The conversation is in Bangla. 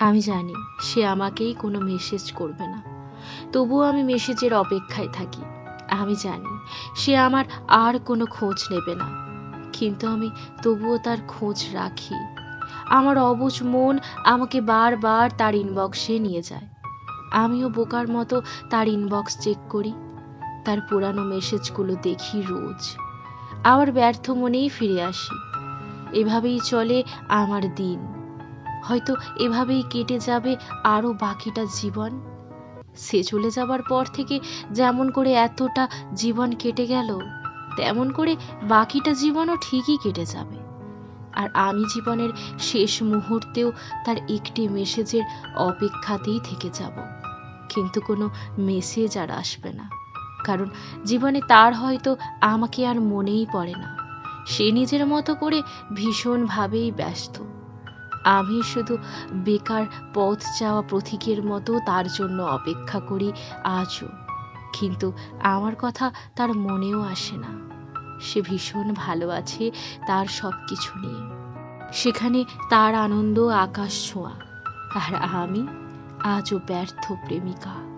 আমি জানি সে আমাকেই কোনো মেসেজ করবে না। তবুও আমি মেসেজের অপেক্ষায় থাকি। আমি জানি সে আমার আর কোনো খোঁজ নেবে না। কিন্তু আমি তবুও তার খোঁজ রাখি। আমার অবুঝ মন আমাকে বারবার তার ইনবক্সে নিয়ে যায়। আমিও বোকার মতো তার ইনবক্স চেক করি। তার পুরানো মেসেজগুলো দেখি রোজ। আবার ব্যর্থ মনেই ফিরে আসি। এভাবেই চলে আমার দিন। হয়তো এভাবেই কেটে যাবে আরও বাকিটা জীবন। সে চলে যাবার পর থেকে যেমন করে এতটা জীবন কেটে গেল, তেমন করে বাকিটা জীবনও ঠিকই কেটে যাবে। আর আমি জীবনের শেষ মুহূর্তেও তার একটি মেসেজের অপেক্ষাতেই থেকে যাব। কিন্তু কোনো মেসেজ আর আসবে না, কারণ জীবনে তার হয়তো আমাকে আর মনেই পড়ে না। সে নিজের মতো করে ভীষণভাবেই ব্যস্ত। আমি শুধু বেকার পথ চাওয়া প্রতীকের মতো তার জন্য অপেক্ষা করি আজও। কিন্তু আমার কথা তার মনেও আসে না। সে ভীষণ ভালো আছে তার সব কিছু নিয়ে। সেখানে তার আনন্দ আকাশ ছোঁয়া। আর আমি আজও ব্যর্থ প্রেমিকা।